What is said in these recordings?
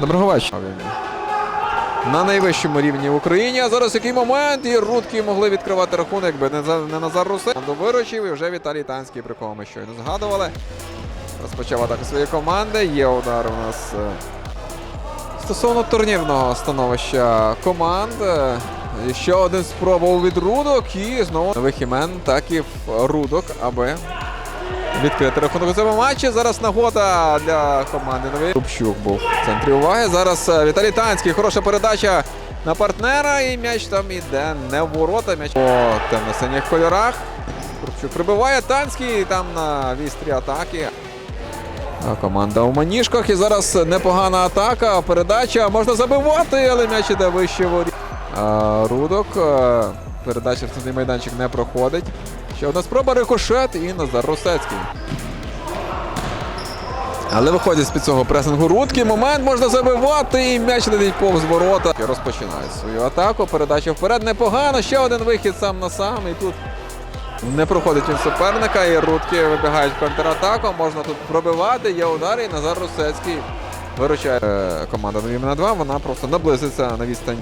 Доброго вечора. На найвищому рівні в Україні. А зараз який момент, і рудки могли відкривати рахунок, якби не, не Назар Русе. До виручив і вже Віталій Танський, про кого ми щойно згадували. Розпочав атаку своєї команди. Є удар у нас е, стосовно турнірного становища команд. Е, Ще один спробував від рудок і знову нових імен, так і в рудок, аби відкрити рахунок у цьому матчі. Зараз нагода для команди новий. Рубчук був в центрі уваги. Зараз е, Віталій Танський. Хороша передача на партнера. І м'яч там іде не в ворота. М'яч по темно-синіх кольорах. Рубчук прибиває Танський там на вістрі атаки. Команда у маніжках. І зараз непогана атака. Передача. Можна забивати, але м'яч іде вище воріт. Рудок. е, Передача в центрний майданчик не проходить. Ще одна спроба рикошет і Назар Русецький. Але виходять з-під цього пресингу Рудки. Момент можна забивати. І м'яч летить повз ворота. І Розпочинають свою атаку. Передача вперед непогано. Ще один вихід сам на сам. І тут не проходить він суперника. І Рудки вибігають в контратаку. Можна тут пробивати. Є удар. І Назар Русецький виручає Е, команда нові на 2. Вона просто наблизиться на відстань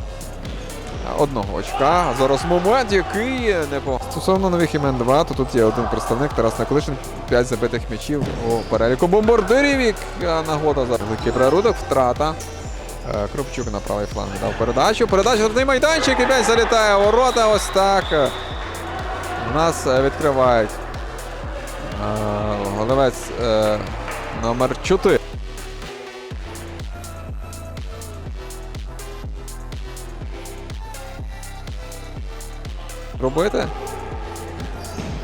одного очка. Зараз момент, який непогано. Стосовно нових імен 2, то тут є один представник Тарас Наколишин, 5 забитих м'ячів у переліку бомбардирів. Яка нагода зараз великий прирудок, втрата. Е, Кропчук на правий фланг дав передачу. Передача на майданчик і м'яч залітає у ворота. Ось так. У нас е, відкривають е, голевець е, номер 4. Робити.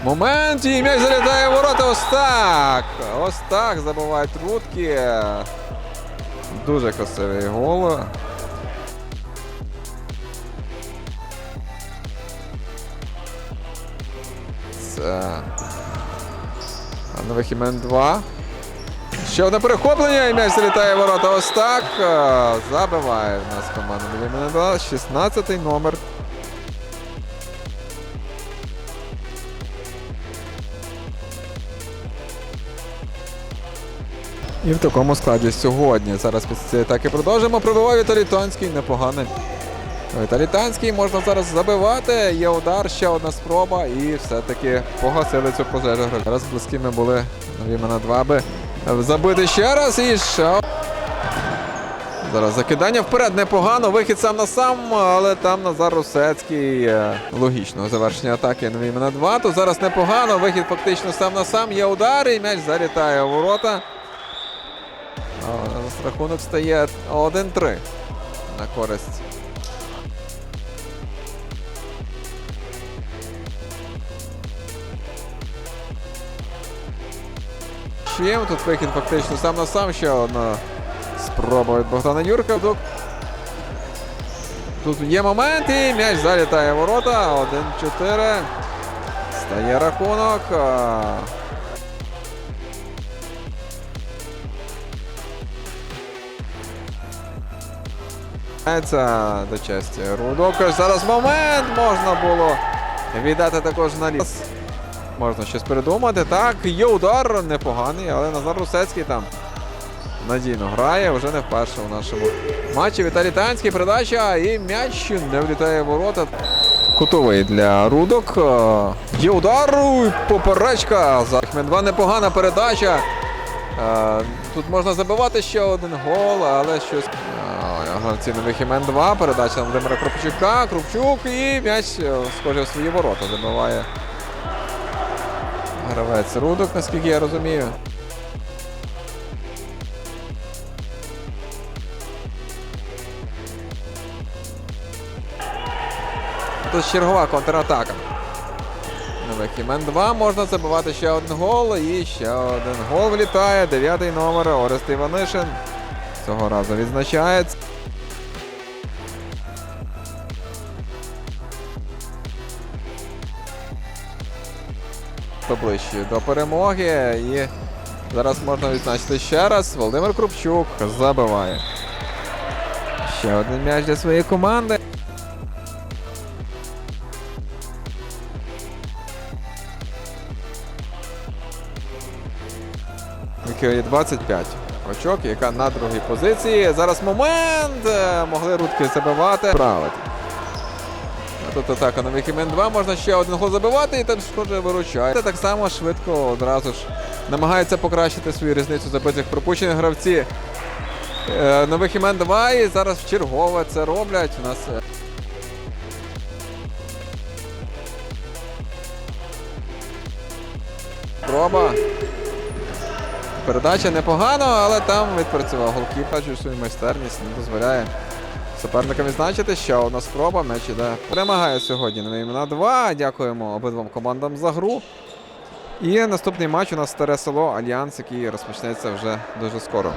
Момент і м'яч залітає в ворота. Ось так. Ось так. Дуже красивий гол. Це нових імен 2. Ще одне перехоплення і м'яч залітає в ворота. Ось так. Забиває в нас команда нові 2. 16 номер. І в такому складі сьогодні. Зараз після цієї атаки продовжимо. Пробиває Віталій Тонський. Непоганий. Віталій Танський можна зараз забивати. Є удар, ще одна спроба. І все-таки погасили цю пожежу. Зараз близькими були нові на два аби забити ще раз і ще. Зараз закидання вперед непогано. Вихід сам на сам, але там Назар Русецький. Логічно завершення атаки нові на два. То зараз непогано. Вихід фактично сам на сам. Є удар і м'яч залітає у ворота. Рахунок стає 1-3 на користь. Чим тут вихід фактично сам на сам ще одна спроба від Богдана Юрка. Тут, тут є момент і м'яч залітає ворота. 1-4. Стає рахунок. До честі Рудок. Зараз момент можна було віддати також на ліс. Можна щось придумати. Так, є удар непоганий, але Назар Русецький там надійно грає, вже не вперше у нашому матчі. Віталій Танський передача і м'яч не влітає в ворота. Кутовий для Рудок. Є удар. Поперечка. За Ахмедва непогана передача. Е, Тут можна забивати ще один гол, але щось. Гравці імен 2. Передача на Володимира Кропчука. Кропчук і м'яч е, схоже в свої ворота. Забиває гравець Рудок, наскільки я розумію. Тут чергова контратака. Нових імен 2 можна забивати ще один гол. І ще один гол влітає. Дев'ятий номер Орест Іванишин. Цього разу відзначається. Поближче до перемоги. І зараз можна відзначити ще раз. Володимир Крупчук забиває. Ще один м'яч для своєї команди. Є 25. Очок, яка на другій позиції. Зараз момент. Могли рудки забивати. Правити. Тут атака на Вікімен 2. Можна ще один гол забивати і там схоже виручає. Це так само швидко одразу ж намагається покращити свою різницю забитих пропущених гравці. Е, Нових імен 2 і зараз вчергове це роблять. У нас е, Проба. Передача непогано, але там відпрацював голкіп. Бачу свою майстерність, не дозволяє суперникам відзначити. Ще одна спроба. меч іде. Перемагає сьогодні на імена 2. Дякуємо обидвом командам за гру. І наступний матч у нас старе село Альянс, який розпочнеться вже дуже скоро.